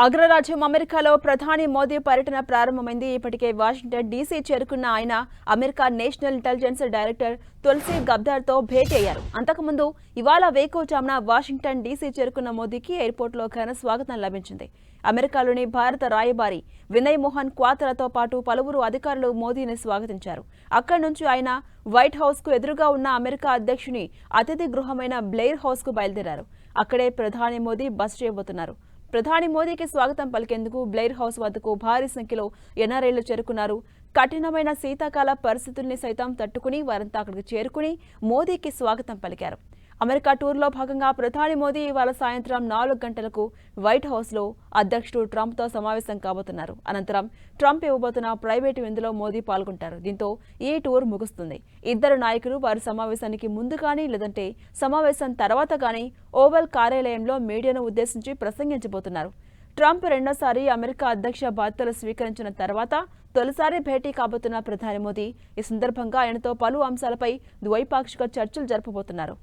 అగ్రరాజ్యం అమెరికాలో ప్రధాని మోదీ పర్యటన ప్రారంభమైంది. ఇప్పటికే వాషింగ్టన్ డీసీ చేరుకున్న ఆయన America national intelligence director Tulsi గబ్దార్తో భేటీ అయ్యారు. అంతకుముందు ఇవాళ వేకోజామున వాషింగ్టన్ డీసీ చేరుకున్న మోదీకి ఎయిర్పోర్ట్లో ఘన స్వాగతం లభించింది. అమెరికాలోని భారత రాయబారి వినయ్ మోహన్ క్వాతలతో పాటు పలువురు అధికారులు మోదీని స్వాగతించారు. అక్కడి నుంచి ఆయన వైట్ హౌస్కు ఎదురుగా ఉన్న అమెరికా అధ్యక్షుని అతిథి గృహమైన బ్లెయిర్ హౌస్కు బయలుదేరారు. అక్కడే ప్రధాని మోదీ బస్ చేయబోతున్నారు. ప్రధాని మోదీకి స్వాగతం పలికేందుకు బ్లెయిర్ హౌస్ వద్దకు భారీ సంఖ్యలో ఎన్ఆర్ఐలు చేరుకున్నారు. కఠినమైన శీతాకాల పరిస్థితుల్ని సైతం తట్టుకుని వారంతా అక్కడికి చేరుకుని మోదీకి స్వాగతం పలికారు. అమెరికా టూర్లో భాగంగా ప్రధాని మోదీ ఇవాళ సాయంత్రం నాలుగు గంటలకు వైట్ హౌస్లో అధ్యక్షుడు ట్రంప్తో సమావేశం కాబోతున్నారు. అనంతరం ట్రంప్ ఇవ్వబోతున్న ప్రైవేటు విందులో మోదీ పాల్గొంటారు. దీంతో ఈ టూర్ ముగుస్తుంది. ఇద్దరు నాయకులు వారి సమావేశానికి ముందు కానీ లేదంటే సమావేశం తర్వాత కానీ ఓవల్ కార్యాలయంలో మీడియాను ఉద్దేశించి ప్రసంగించబోతున్నారు. ట్రంప్ రెండోసారి అమెరికా అధ్యక్ష బాధ్యతలు స్వీకరించిన తర్వాత తొలిసారి భేటీ కాబోతున్న ప్రధాని మోదీ ఈ సందర్భంగా ఆయనతో పలు అంశాలపై ద్వైపాక్షిక చర్చలు జరపబోతున్నారు.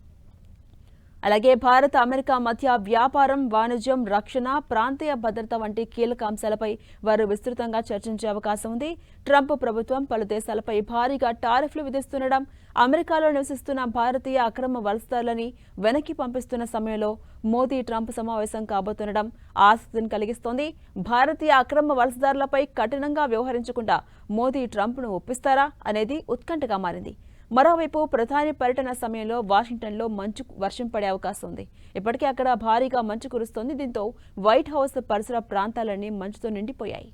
అలాగే భారత్ అమెరికా మధ్య వ్యాపారం వాణిజ్యం రక్షణ ప్రాంతీయ భద్రత వంటి కీలక అంశాలపై వారు విస్తృతంగా చర్చించే అవకాశం ఉంది. ట్రంప్ ప్రభుత్వం పలు దేశాలపై భారీగా టారిఫ్లు విధిస్తుండడం అమెరికాలో నివసిస్తున్న భారతీయ అక్రమ వలసదారులని వెనక్కి పంపిస్తున్న సమయంలో మోదీ ట్రంప్ సమావేశం కాబోతుండడం ఆసక్తిని కలిగిస్తోంది. భారతీయ అక్రమ వలసదారులపై కఠినంగా వ్యవహరించకుండా మోదీ ట్రంప్ను ఒప్పిస్తారా అనేది ఉత్కంఠగా మారింది. మరోవైపు ప్రధాని పర్యటన సమయంలో వాషింగ్టన్లో మంచు వర్షం పడే అవకాశం ఉంది. ఇప్పటికే అక్కడ భారీగా మంచు కురుస్తోంది. దీంతో వైట్ హౌస్ పరిసర ప్రాంతాలన్నీ మంచుతో నిండిపోయాయి.